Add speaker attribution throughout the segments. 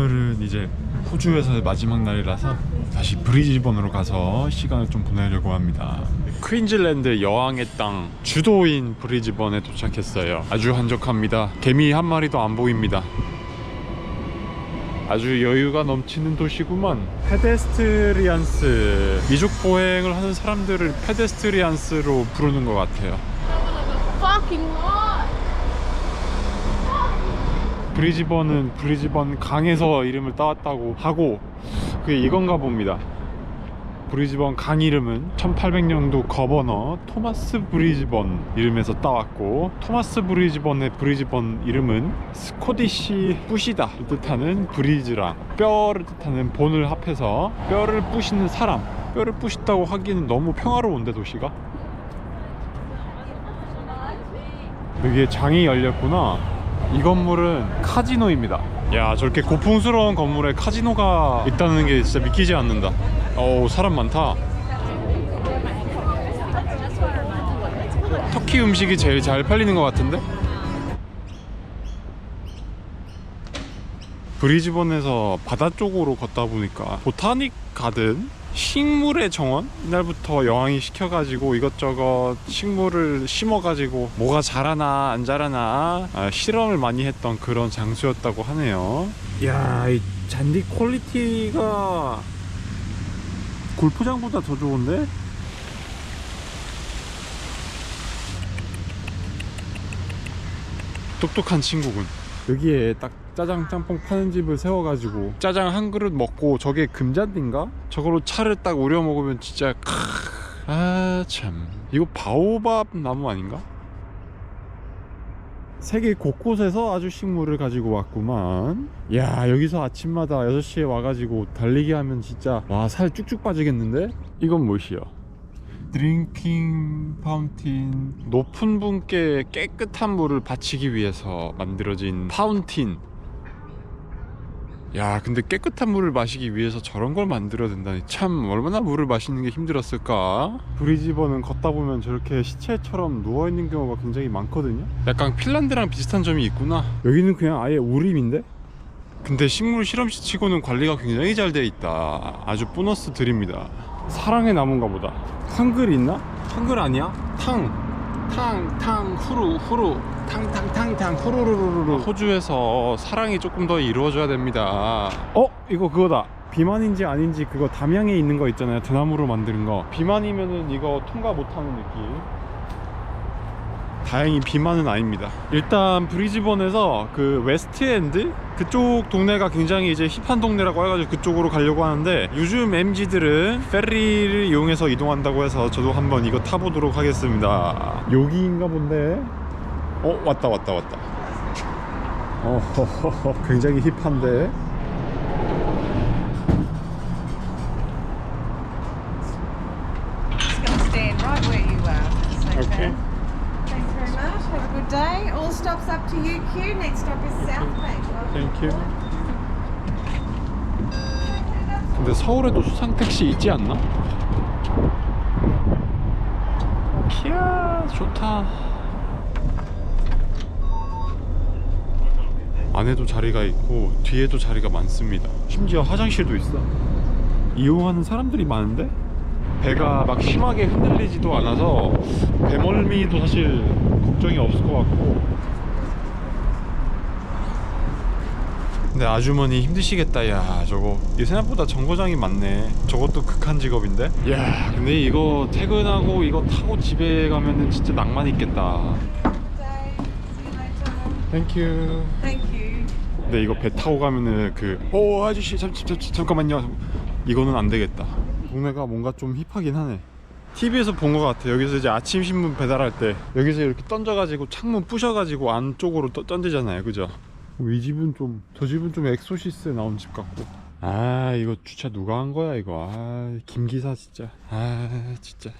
Speaker 1: 오늘은 이제 호주에서의 마지막 날이라서 다시 브리즈번으로 가서 시간을 좀 보내려고 합니다. 퀸즐랜드 여왕의 땅 주도인 브리즈번에 도착했어요. 아주 한적합니다. 개미 한 마리도 안 보입니다. 아주 여유가 넘치는 도시구만. 페데스트리안스 미족 보행을 하는 사람들을 페데스트리안스로 부르는 것 같아요. 브리즈번은 브리즈번 강에서 이름을 따왔다고 하고 그게 이건가 봅니다. 브리즈번 강 이름은 1800년도 거버너 토마스 브리즈번 이름에서 따왔고 토마스 브리즈번의 브리즈번 이름은 스코디시 부시다 를 뜻하는 브리즈랑 뼈를 뜻하는 본을 합해서 뼈를 부시는 사람 뼈를 부신다고 하기는 너무 평화로운데 도시가 여기에 장이 열렸구나 이 건물은 카지노입니다. 야 저렇게 고풍스러운 건물에 카지노가 있다는 게 진짜 믿기지 않는다. 어우 사람 많다. 터키 음식이 제일 잘 팔리는 것 같은데? 브리즈번에서 바다 쪽으로 걷다 보니까 보타닉 가든 식물의 정원 이날부터 여왕이 시켜가지고 이것저것 식물을 심어가지고 뭐가 자라나 안 자라나 아, 실험을 많이 했던 그런 장소였다고 하네요. 야, 이 잔디 퀄리티가 골프장보다 더 좋은데? 똑똑한 친구군. 여기에 딱 짜장 짬뽕 파는 집을 세워가지고 짜장 한 그릇 먹고 저게 금잔디인가? 저걸로 차를 딱 우려 먹으면 진짜 아참 이거 바오밥 나무 아닌가? 세계 곳곳에서 아주 식물을 가지고 왔구만 야 여기서 아침마다 6시에 와가지고 달리기 하면 진짜 와 살 쭉쭉 빠지겠는데? 이건 무엇이요? 드링킹 파운틴 높은 분께 깨끗한 물을 바치기 위해서 만들어진 파운틴 야 근데 깨끗한 물을 마시기 위해서 저런 걸 만들어야 된다니. 참 얼마나 물을 마시는 게 힘들었을까? 브리즈번은 걷다 보면 저렇게 시체처럼 누워있는 경우가 굉장히 많거든요. 약간 핀란드랑 비슷한 점이 있구나. 여기는 그냥 아예 우림인데? 근데 식물 실험실 치고는 관리가 굉장히 잘 돼 있다. 아주 보너스 드립니다. 사랑의 나무인가 보다. 한글 있나? 한글 아니야? 탕, 탕, 탕, 후루, 후루, 탕, 탕, 탕, 탕, 후루루루루. 호주에서 사랑이 조금 더 이루어져야 됩니다. 어, 이거 그거다. 비만인지 아닌지 그거 담양에 있는 거 있잖아요. 대나무로 만드는 거. 비만이면은 이거 통과 못하는 느낌. 다행히 비만은 아닙니다. 일단 브리즈번에서 그 웨스트엔드 그쪽 동네가 굉장히 이제 힙한 동네라고 해가지고 그쪽으로 가려고 하는데 요즘 MZ들은 페리를 이용해서 이동한다고 해서 저도 한번 이거 타보도록 하겠습니다. 여기인가 본데. 어 왔다 왔다 왔다. 어 굉장히 힙한데.
Speaker 2: Just going to stand right where you are. That's
Speaker 1: Okay.
Speaker 2: Thanks very much. Have a good day. All stops up to UQ. Next stop is South Bank.
Speaker 1: 땡큐. 근데 서울에도 수상 택시 있지 않나? 키야 좋다. 안에도 자리가 있고 뒤에도 자리가 많습니다. 심지어 화장실도 있어. 이용하는 사람들이 많은데 배가 막 심하게 흔들리지도 않아서 배멀미도 사실 걱정이 없을 것 같고 근데 아주머니 힘드시겠다 야 저거 이 생각보다 정거장이 많네 저것도 극한 직업인데 야 근데 이거 퇴근하고 이거 타고 집에 가면은 진짜 낭만 있겠다. 땡큐
Speaker 2: Thank you.
Speaker 1: 근데 이거 배 타고 가면은 그오 아저씨 잠, 잠, 잠, 잠깐만요. 이거는 안 되겠다. 동네가 뭔가 좀 힙하긴 하네. TV에서 본 것 같아 여기서 이제 아침 신문 배달할 때. 여기서 이렇게 던져가지고 창문 부셔가지고 안쪽으로 떠, 던지잖아요. 그죠? 이 집은 좀 저 집은 좀 엑소시스에 나온 집 같고. 아 이거 주차 누가 한 거야 이거? 아 김기사 진짜. 아 진짜.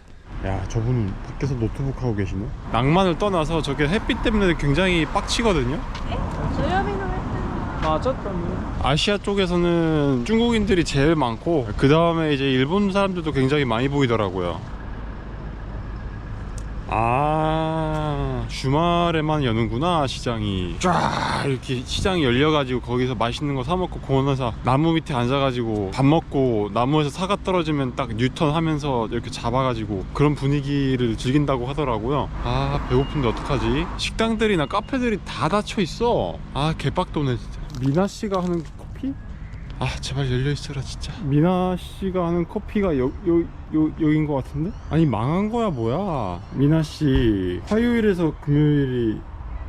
Speaker 1: 야 저분은 밖에서 노트북 하고 계시네? 낭만을 떠나서 저게 햇빛 때문에 굉장히 빡치거든요 아시아 쪽에서는 중국인들이 제일 많고 그 다음에 이제 일본 사람들도 굉장히 많이 보이더라고요. 아 주말에만 여는구나 시장이. 쫙 이렇게 시장이 열려가지고 거기서 맛있는 거 사 먹고 공원에서 나무 밑에 앉아가지고 밥 먹고 나무에서 사과 떨어지면 딱 뉴턴 하면서 이렇게 잡아가지고 그런 분위기를 즐긴다고 하더라고요. 아 배고픈데 어떡하지? 식당들이나 카페들이 다 닫혀 있어. 아 개빡도네 진짜 미나 씨가 하는 커피? 아 제발 열려 있어라 진짜 미나 씨가 하는 커피가 여, 요, 요, 여긴 것 같은데? 아니 망한 거야 뭐야 미나 씨 화요일에서 금요일이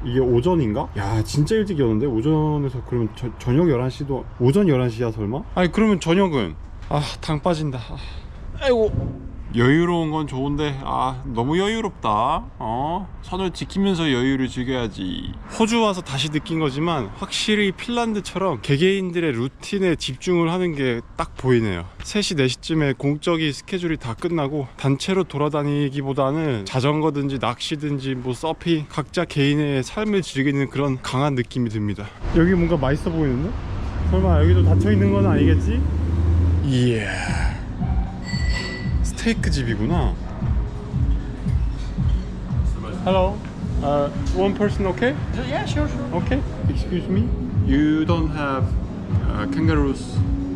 Speaker 1: 이게 오전인가? 야 진짜 일찍 여는데 오전에서 그러면 저, 저녁 11시도 오전 11시야 설마? 아니 그러면 저녁은 아 당 빠진다 아, 아이고 여유로운 건 좋은데 아 너무 여유롭다. 어? 선을 지키면서 여유를 즐겨야지. 호주 와서 다시 느낀 거지만 확실히 핀란드처럼 개개인들의 루틴에 집중을 하는 게 딱 보이네요. 3시 4시쯤에 공적인 스케줄이 다 끝나고 단체로 돌아다니기보다는 자전거든지 낚시든지 뭐 서핑 각자 개인의 삶을 즐기는 그런 강한 느낌이 듭니다. 여기 뭔가 맛있어 보이는데? 설마 여기도 닫혀 있는 건 아니겠지? 이야 스테이크 집이구나. Hello. Uh, one person, okay?
Speaker 3: Yeah, sure, sure.
Speaker 1: Okay. Excuse me. You don't have uh, kangaroos?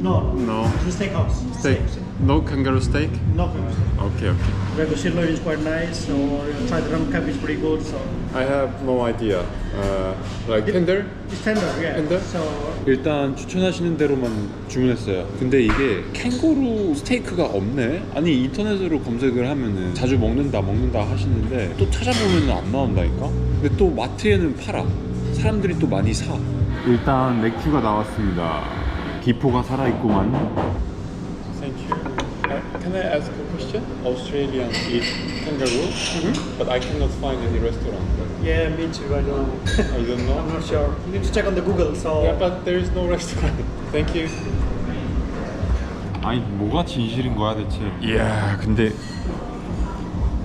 Speaker 3: No,
Speaker 1: No.
Speaker 3: it's a steakhouse.
Speaker 1: Steak. No kangaroo steak?
Speaker 3: No problem.
Speaker 1: Okay, okay.
Speaker 3: Ragu sirloin is quite nice, or try the rum cup is pretty good. So
Speaker 1: I have no idea. Uh, like tender?
Speaker 3: it's tender, yeah.
Speaker 1: Tender?
Speaker 3: So
Speaker 1: 일단 추천하시는 대로만 주문했어요. 근데 이게 캥거루 스테이크가 없네? 아니 인터넷으로 검색을 하면은 자주 먹는다 먹는다 하시는데 또 찾아보면 안 나온다니까? 근데 또 마트에는 팔아. 사람들이 또 많이 사. 일단 맥주가 나왔습니다. 기포가 살아있구만. Thank you. Uh, can I ask a question? Australian eat kangaroo, but I cannot find any restaurant.
Speaker 3: yeah, me too. I don't.
Speaker 1: I don't know.
Speaker 3: I'm not sure. You need to check on the Google. So
Speaker 1: Yeah, but there is no restaurant. Thank you. 아니 뭐가 진실인 거야 대체? 이야 근데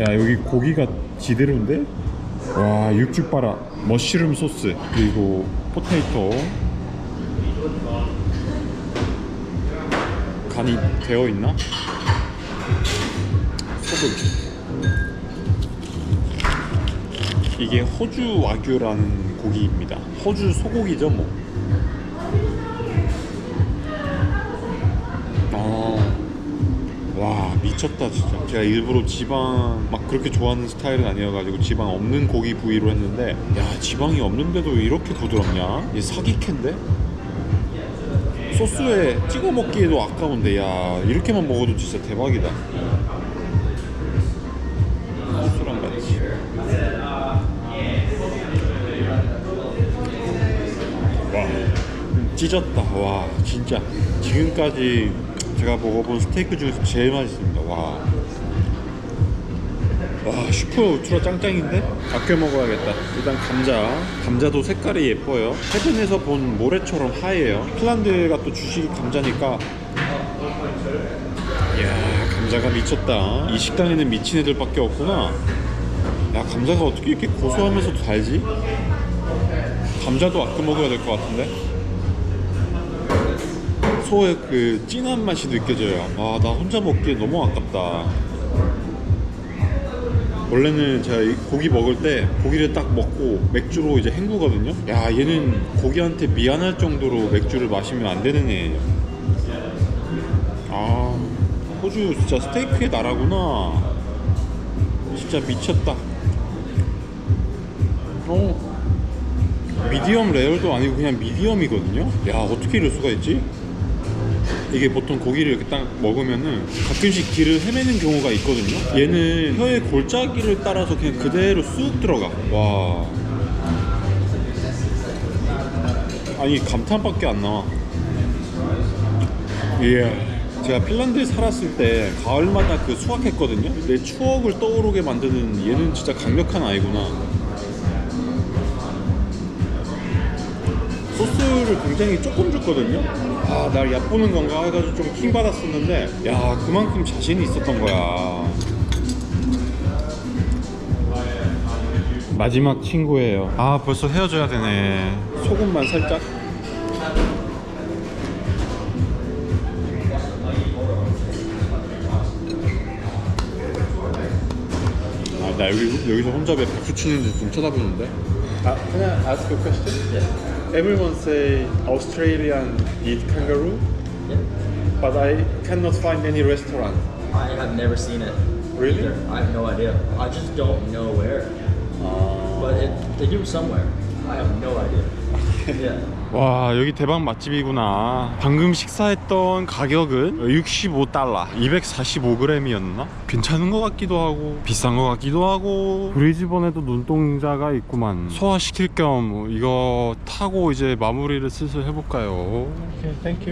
Speaker 1: 야 여기 고기가 지대로인데? 와 육즙 봐라 머쉬룸 소스 그리고 포테이토 간이 되어 있나? 소금 이게 호주 와규라는 고기입니다. 호주 소고기죠 뭐. 아, 와 미쳤다 진짜. 제가 일부러 지방 막 그렇게 좋아하는 스타일은 아니어가지고 지방 없는 고기 부위로 했는데 야 지방이 없는데도 이렇게 부드럽냐? 얘 사기캔데? 소스에 찍어 먹기에도 아까운데 야 이렇게만 먹어도 진짜 대박이다. 소스랑 같이. 와 찢었다 와 진짜 지금까지 제가 먹어본 스테이크 중에서 제일 맛있습니다 와. 와 슈퍼 울트라 짱짱인데? 아껴 먹어야겠다. 일단 감자. 감자도 색깔이 예뻐요. 해변에서 본 모래처럼 하얘요. 핀란드가 또 주식이 감자니까. 이야 감자가 미쳤다. 이 식당에는 미친 애들밖에 없구나. 야 감자가 어떻게 이렇게 고소하면서도 달지? 감자도 아껴 먹어야 될 것 같은데? 소의 그 진한 맛이 느껴져요. 아나 혼자 먹기에 너무 아깝다 원래는 제가 이 고기 먹을 때 고기를 딱 먹고 맥주로 이제 헹구거든요. 야 얘는 고기한테 미안할 정도로 맥주를 마시면 안 되는 애예요. 아 호주 진짜 스테이크의 나라구나. 진짜 미쳤다. 어? 미디엄 레어도 아니고 그냥 미디엄이거든요? 야 어떻게 이럴 수가 있지? 이게 보통 고기를 이렇게 딱 먹으면은 가끔씩 길을 헤매는 경우가 있거든요. 얘는 혀의 골짜기를 따라서 그냥 그대로 쑥 들어가. 와. 아니 감탄밖에 안 나와. 예 제가 핀란드에 살았을 때 가을마다 그 수확했거든요. 내 추억을 떠오르게 만드는 얘는 진짜 강력한 아이구나 소스를 굉장히 조금 줬거든요. 아, 날 얕보는 건가 해가지고 좀 킹 받았었는데, 야, 그만큼 자신이 있었던 거야. 마지막 친구예요. 아, 벌써 헤어져야 되네. 소금만 살짝. 아, 나 여기, 여기서 혼자 왜 박수 치는지 좀 쳐다보는데 아, I ask a question? Everyone say Australian eat kangaroo But I cannot find any restaurant
Speaker 4: I have never seen it.
Speaker 1: Really?
Speaker 4: Either. I have no idea. I just don't know where. Ah. But it, they do somewhere. I have no idea.
Speaker 1: 와 여기 대박 맛집이구나 방금 식사했던 가격은 65달러 245g이었나? 괜찮은 것 같기도 하고 비싼 것 같기도 하고 브리즈번에도 눈동자가 있구만 소화시킬 겸 이거 타고 이제 마무리를 슬슬 해볼까요? 오케이 땡큐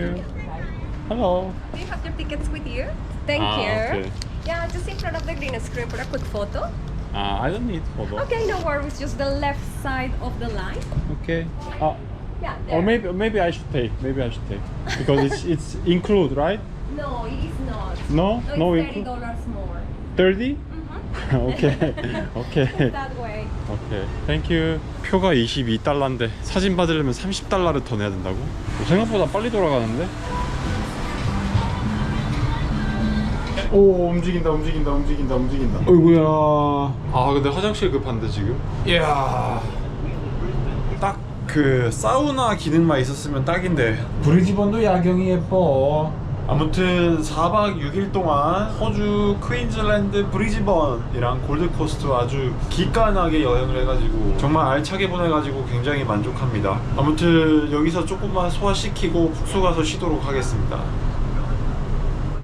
Speaker 1: Hello
Speaker 5: Do you have your tickets with you? Thank
Speaker 1: Ah,
Speaker 5: you.
Speaker 1: okay.
Speaker 5: Yeah, just in front of the green screen for a quick photo.
Speaker 1: 아, I don't need photo
Speaker 5: Okay, no worries, just the left side of the line.
Speaker 1: Okay 아,
Speaker 5: Yeah,
Speaker 1: or
Speaker 5: there.
Speaker 1: maybe, maybe I should take maybe I should take because it's, it's include right?
Speaker 5: No, it is not.
Speaker 1: No?
Speaker 5: No,
Speaker 1: No
Speaker 5: it's thirty
Speaker 1: include?
Speaker 5: dollars more.
Speaker 1: 30?
Speaker 5: Mhm.
Speaker 1: 오케이 오케이
Speaker 5: That way.
Speaker 1: 오케이 땡큐 표가 22달러인데 사진 받으려면 30달러를 더 내야 된다고? 생각보다 빨리 돌아가는데? 오 움직인다 움직인다 움직인다 움직인다 어이구야 아 근데 화장실 급한데 지금? 이야 딱 그 사우나 기능만 있었으면 딱인데. 브리즈번도 야경이 예뻐. 아무튼 4박 6일 동안 호주 퀸즐랜드 브리즈번이랑 골드코스트 아주 기깔나게 여행을 해가지고 정말 알차게 보내가지고 굉장히 만족합니다. 아무튼 여기서 조금만 소화시키고 숙소 가서 쉬도록 하겠습니다